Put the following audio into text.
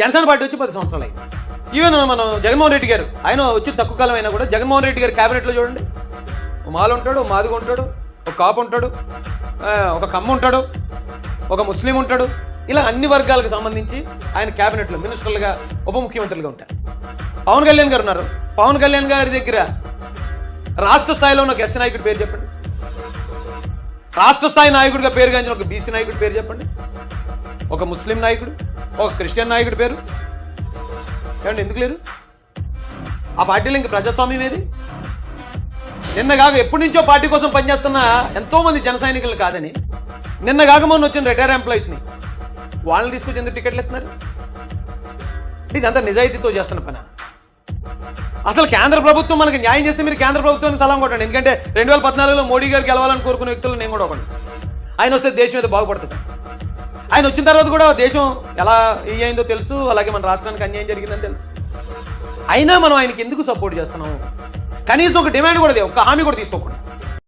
Janasena party వచ్చి పది సంవత్సరాలు అయింది. ఈవెన్ మనం జగన్మోహన్ రెడ్డి గారు ఆయన వచ్చి తక్కువ కాలం అయినా కూడా జగన్మోహన్ రెడ్డి గారు క్యాబినెట్లో చూడండి. ఓ మాలు ఉంటాడు ఓ మాదిగ ఉంటాడు ఒక కాపు ఉంటాడు ఒక కమ్మ ఉంటాడు ఒక ముస్లిం ఉంటాడు. ఇలా అన్ని వర్గాలకు సంబంధించి ఆయన క్యాబినెట్లో మినిస్టర్లుగా ఉప ముఖ్యమంత్రులుగా ఉంటారు. పవన్ కళ్యాణ్ గారు ఉన్నారు. పవన్ కళ్యాణ్ గారి దగ్గర రాష్ట్ర స్థాయిలో ఉన్న ఒక ఎస్ నాయకుడి పేరు చెప్పండి. రాష్ట్ర స్థాయి నాయకుడిగా పేరుగాంచిన ఒక బీసీ నాయకుడి పేరు చెప్పండి. ఒక ముస్లిం నాయకుడు ఒక క్రిస్టియన్ నాయకుడి పేరు? ఏమండి ఎందుకు లేరు? ఆ పార్టీలు ఇంక ప్రజాస్వామ్యం ఏది? నిన్న కాక ఎప్పటి నుంచో పార్టీ కోసం పనిచేస్తున్న ఎంతోమంది జన సైనికులు కాదని నిన్న కాక మొన్న వచ్చిన రిటైర్ ఎంప్లాయీస్ని వాళ్ళని తీసుకొచ్చి ఎందుకు టికెట్లు ఇస్తున్నారు? ఇదంతా నిజాయితీతో చేస్తున్న పని? అసలు కేంద్ర ప్రభుత్వం మనకి న్యాయం చేస్తే మీరు కేంద్ర ప్రభుత్వానికి సలాం కొట్టండి. ఎందుకంటే రెండు వేల పద్నాలుగులో మోడీ గారు గెలవాలని కోరుకునే వ్యక్తులు నేను కూడా ఒకటి ఆయన వస్తే దేశం మీద బాగుపడుతుంది. ఆయన వచ్చిన తర్వాత కూడా దేశం ఎలా ఏ అయిందో తెలుసు అలాగే మన రాష్ట్రానికి అన్యాయం జరిగిందని తెలుసు. అయినా మనం ఆయనకి ఎందుకు సపోర్ట్ చేస్తున్నాం? కనీసం ఒక డిమాండ్ కూడా లేదు ఒక హామీ కూడా తీసుకోకుండా